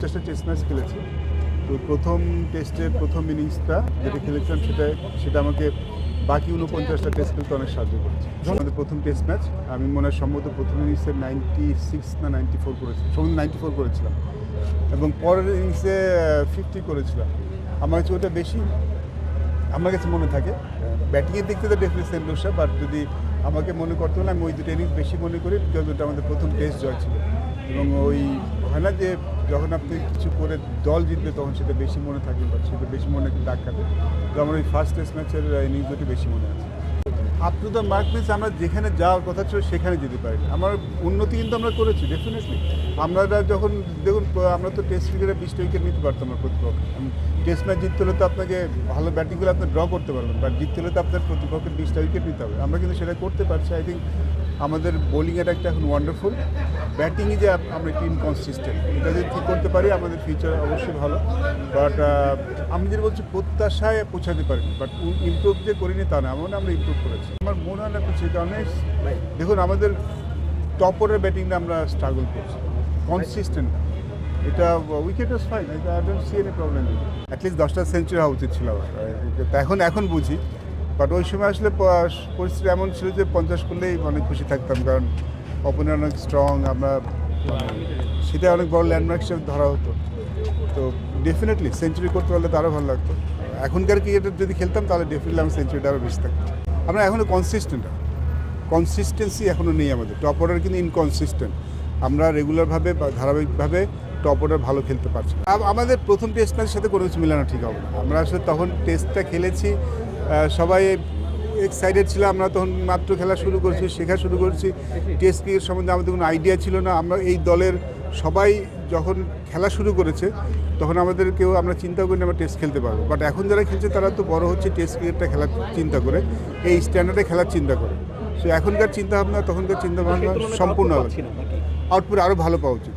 টেস্টে test match খেলেছি। তো প্রথম টেস্টের প্রথম ইনিংসটা যেটা খেলেছিলাম সেটা সেটা আমাকে বাকি উনপঞ্চাশটা টেস্ট খেলতে অনেক সাহায্য করেছে। আমাদের প্রথম টেস্ট ম্যাচ আমি মনে হয় সম্ভবত প্রথম ইনিংসে নাইনটি সিক্স না নাইনটি ফোর করেছি সম্ভবত নাইনটি ফোর করেছিলাম। এবং পরের ইনিংসে ফিফটি করেছিলাম। আমার কাছে ওটা বেশি, আমার কাছে মনে থাকে। ব্যাটিংয়ের দিক থেকে ডেফিনেট সেম দোষা বাট যদি আমাকে মনে করতে হলে আমি ওই দুটো ইনিংস বেশি মনে করি বিকজ ওটা আমাদের প্রথম টেস্ট জয় ছিল। এবং ওই হয় না যে যখন আপনি কিছু করে দল জিতবে তখন সেটা বেশি মনে থাকে বা সেটা বেশি মনে দাগ কাটে। তো আমার ওই ফার্স্ট টেস্ট ম্যাচের ইনিংস দুটি বেশি মনে আছে। Up to the mark means আমরা যেখানে যাওয়ার কথা ছিল সেখানে যেতে পারি আমার উন্নতি কিন্তু আমরা করেছি ডেফিনেটলি আমরা যখন, দেখুন আমরা তো টেস্ট ক্রিকেটে বিশটা উইকেট নিতে পারতাম না প্রতিপক্ষ। টেস্ট ম্যাচ জিততে হলে তো আপনাকে ভালো ব্যাটিং করে আপনি ড্র করতে পারবেন বাট জিততে হলে তো আপনার প্রতিপক্ষের বিশটা উইকেট নিতে হবে। আমরা কিন্তু সেটা করতে পারছি আই থিঙ্ক আমাদের বোলিং অ্যাটাকটা এখন ওয়ান্ডারফুল ব্যাটিংয়ে যে আমরা টিম ইনকনসিস্টেন্ট এটা যদি ঠিক করতে পারি আমাদের ফিউচার অবশ্যই ভালো। বাট আমি যেটা বলছি প্রত্যাশায় পৌঁছাতে পারিনি। বাট ইমপ্রুভ যে করিনি তা না এমন আমরা ইম্প্রুভ করেছি। আমার মনে হয় না কিছু কারণে দেখুন আমাদের টপ অর্ডার ব্যাটিংটা আমরা স্ট্রাগল করছি। কনসিস্টেন্ট এটা উইকেট ইজ ফাইন এটা I don't see any problem at least দশটা সেঞ্চুরি হওয়া উচিত ছিল আমার। এখন এখন বুঝি। বাট ওই সময় আসলে পরিস্থিতি এমন ছিল যে পঞ্চাশ করলেই অনেক খুশি থাকতাম, কারণ ওপেনার অনেক স্ট্রং আমরা সেটা অনেক বড় ল্যান্ডমার্ক হিসেবে ধরা হতো। তো ডেফিনেটলি সেঞ্চুরি করতে পারলে তো আরও ভালো লাগতো। এখনকার ক্রিকেটের যদি খেলতাম, তাহলে ডেফিনেটলি আমি সেঞ্চুরিটা আরও বেশি থাকতো। আমরা এখনও কনসিস্টেন্ট কনসিস্টেন্সি এখনও নেই আমাদের। টপ অর্ডার কিন্তু ইনকনসিস্টেন্ট আমরা রেগুলারভাবে বা ধারাবাহিকভাবে টপ অর্ডার ভালো খেলতে পারছি আমাদের প্রথম টেস্ট ম্যাচের সাথে কোনো কিছু মেলানো ঠিক হবে না। আমরা আসলে তখন টেস্টটা খেলেছি সবাই এক্সাইটেড ছিল আমরা তখন মাত্র খেলা শুরু করছি শেখা শুরু করছি। টেস্ট ক্রিকেট সম্বন্ধে আমাদের কোনো আইডিয়া ছিল না। আমরা এই দলের সবাই যখন খেলা শুরু করেছে তখন আমাদের কেউ আমরা চিন্তা করি না আমরা টেস্ট খেলতে পারব। বাট এখন যারা খেলছে তারা তো বড় হচ্ছে টেস্ট ক্রিকেটটা খেলার চিন্তা করে এই স্ট্যান্ডার্ডে খেলার চিন্তা করে। সো এখনকার চিন্তা ভাবনা তখনকার চিন্তা ভাবনা সম্পূর্ণ আলাদা। আউটপুট আরও ভালো পাওয়া উচিত।